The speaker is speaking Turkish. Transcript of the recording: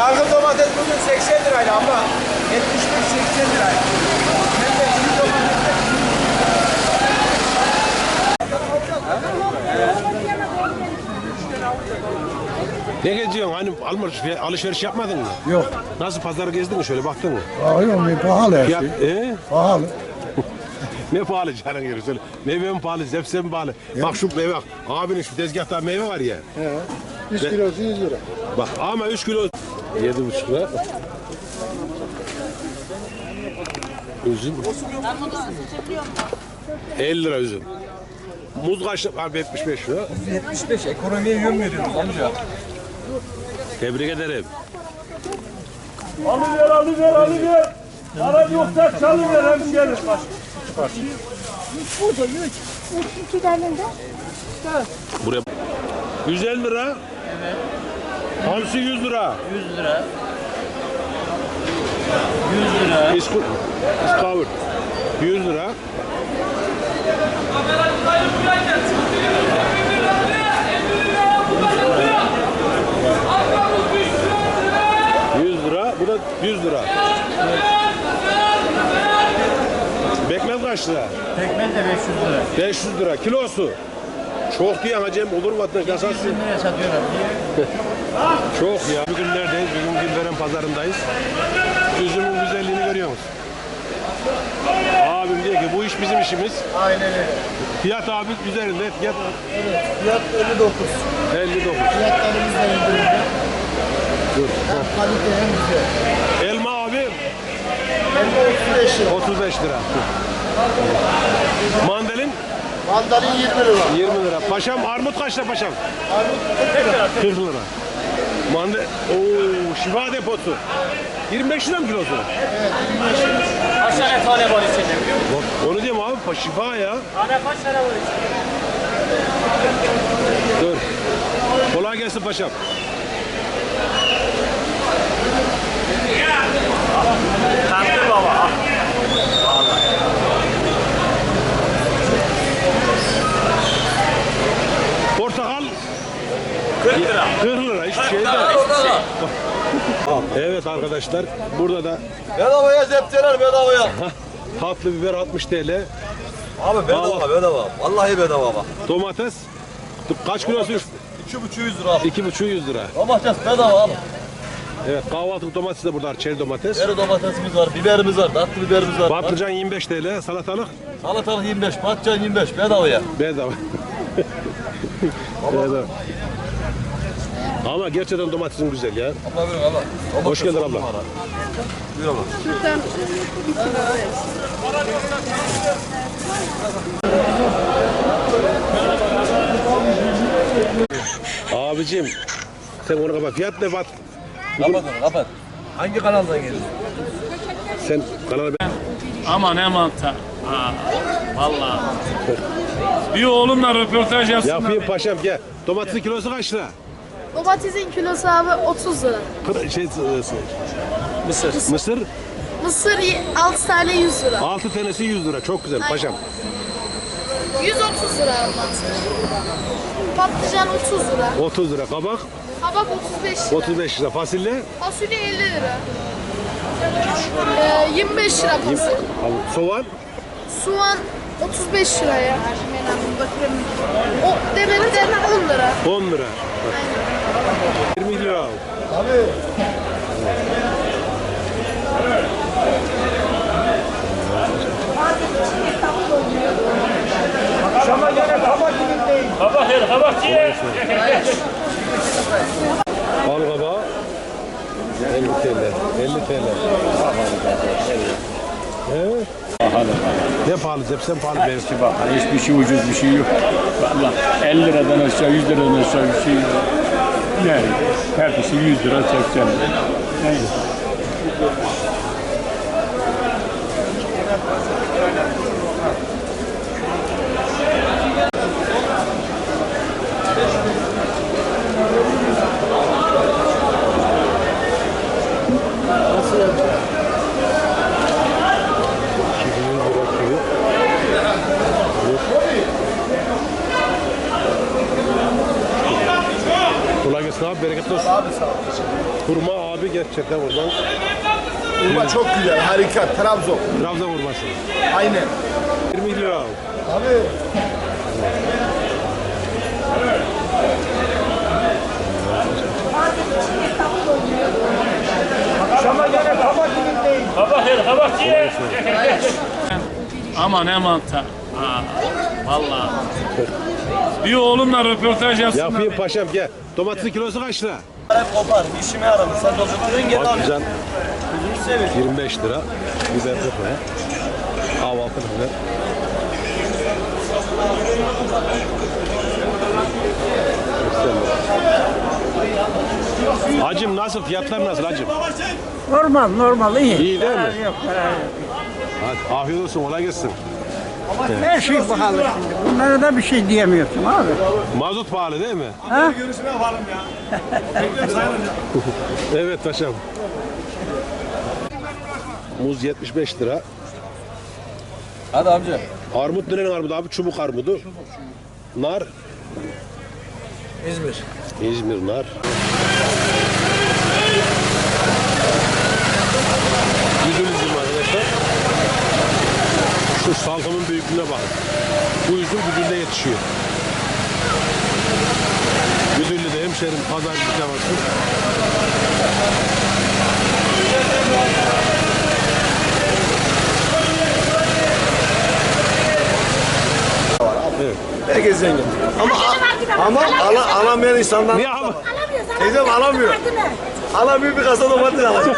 Sargı domates bugün 80 liraydı abla. 75-80 liraydı. Hem de iyi domates. Ne geziyorsun? Hani alışveriş, alışveriş yapmadın mı? Yok. Nasıl pazarı gezdin mi? Şöyle baktın mı? Bakıyorum bir pahalı her Fiyat, şey. e? Pahalı. Ne pahalı canın yeri söyle. Meyve mi pahalı, zepse mi pahalı? Bak şu meyve bak. Abinin şu tezgahta meyve var ya. He. 100 kilosu 100 lira. Bak ama 3 kilo. 7,5 lira. Üzüm. 50 lira üzüm. Muz kaç lira? Abi 75 lira. 75 ekonomiye yön veriyoruz amca. Tebrik ederim. Alıver alıver alıver. Para yoksa çalıver hemşerim. Burada yüz. İki tane de. Buraya 150 lira. Evet. Hamsi 100 lira. 100 lira. 100 lira. İskut. İskavur. 100 lira. Yüz lira, bu da 100 lira. Bekmez kaç lira? Tekmez de 500 lira. 500 lira. Kilosu. Çok diye hacem olur mu vatandaş? 100 liraya satıyorlar. Çok ya. Bugün neredeyiz? Bugün Gülveren pazarındayız. Üzümün güzelliğini görüyor musun? Abim diyor ki bu iş bizim işimiz. Aynen öyle. Fiyat abi üzerinde. Fiyat Fiyat 59. 59. Fiyatlarımız da indirimde. Hem kalite hem güzel. Elma abi Hem de 35 lira. 35 lira. Mandalin Mandalin 20 lira. 20 lira. Paşam armut kaç lira paşam? 40 lira. Manda Oo şifa deposu. 25 lira mı kilosu? Kaç tane tane var içinde biliyor musun? Bak, Onu diyeyim abi pa- şifa ya. Tane kaç tane var içinde? Dur. Kolay gelsin paşam. Kalktır baba. Portakal 40 lira. 40 lira hiçbir şey değil. Evet arkadaşlar burada da Bedavaya zepçeler bedavaya. tatlı biber 60 TL. Abi bedava bedava. Vallahi bedava bak. Domates kaç kilosu? 2,5 lira abi. 2,5 100 lira. Domates bedava abi. Evet kahvaltılık domates de burada çeri domates. Deri domatesimiz var, biberimiz var, tatlı biberimiz var. Patlıcan 25 TL, salatalık Salatalık 25, patlıcan 25 bedavaya. bedava. bedava. Ama gerçekten domatesin güzel ya. Abla buyurun abla. Domates Hoş geldin abla. Buyur abla. Abicim sen onu kapat. Fiyat ne bak? Kapat onu kapat. Hangi kanaldan geliyorsun? Sen kanala Aman ne mantar. Ha, vallahi. Bir oğlumla röportaj yapsın. yapayım paşam gel. Domatesin kilosu kaç lira? Domatesin kilosu abi 30 lira. Pır- Şey, mısır. Mısır Mısır 6 tane 100 lira. 6 tanesi 100 lira. Çok güzel paşam. 130 lira mantı. Patlıcan 30 lira. 30 lira. Kabak Kabak 35 lira. 35 lira. Fasulye Fasulye 50 lira. Ee, 25 lira fasulye. soğan Soğan 35 liraya. O demekten 10 lira. 10 lira. 20 lira. Kabak yer, kabak ye. Al kabağı. 50 TL. 50 TL. Evet. Ne pahalı? Zepsen pahalı. Belki bak. Hiçbir şey ucuz bir şey yok. Valla 50 liradan aşağı 100 liradan aşağı bir şey yok. Yani hepsi 100 lira 80 lira. Gelsin abi. Bereketli olsun. Abi sağ ol. Hurma abi gerçekten buradan Hurma çok güzel, harika. Trabzon. Trabzon hurması. Aynen. 20 lira abi. Abi Kabak yer, kabak ye. Aman ne mantar. Aa, vallahi. Bir oğlumla röportaj yapsın. Yapayım paşam gel. Domatesin kilosu kaç lira? Kopar. İşime yaradı. Sen doldurdun geri al. Seveyim. 25 lira. 40 lira. Kahvaltı biber. Hacım nasıl? Fiyatlar nasıl hacım? Normal normal iyi. İyi değil mi? Yok, yok. Hadi afiyet olsun, kolay gelsin. Her şey pahalı şimdi. Bunlara da bir şey diyemiyorsun abi. Mazot pahalı değil mi? Görüşme yapalım ya. Evet paşam. Muz 75 lira. Hadi amca. Armut nerenin armudu abi? Çubuk armudu. Nar. İzmir. İzmir nar. Güdül üzüm arkadaşlar. Şu salkımın büyüklüğüne bakın. Bu üzüm Güdül'de yetişiyor. Güdüllü'de hemşerim pazar bir bakın. Herkes zengin. Ama ama ala, alamayan insanlar Niye abi? teyzem alamıyor. Alamıyor bir kasa domates alacak.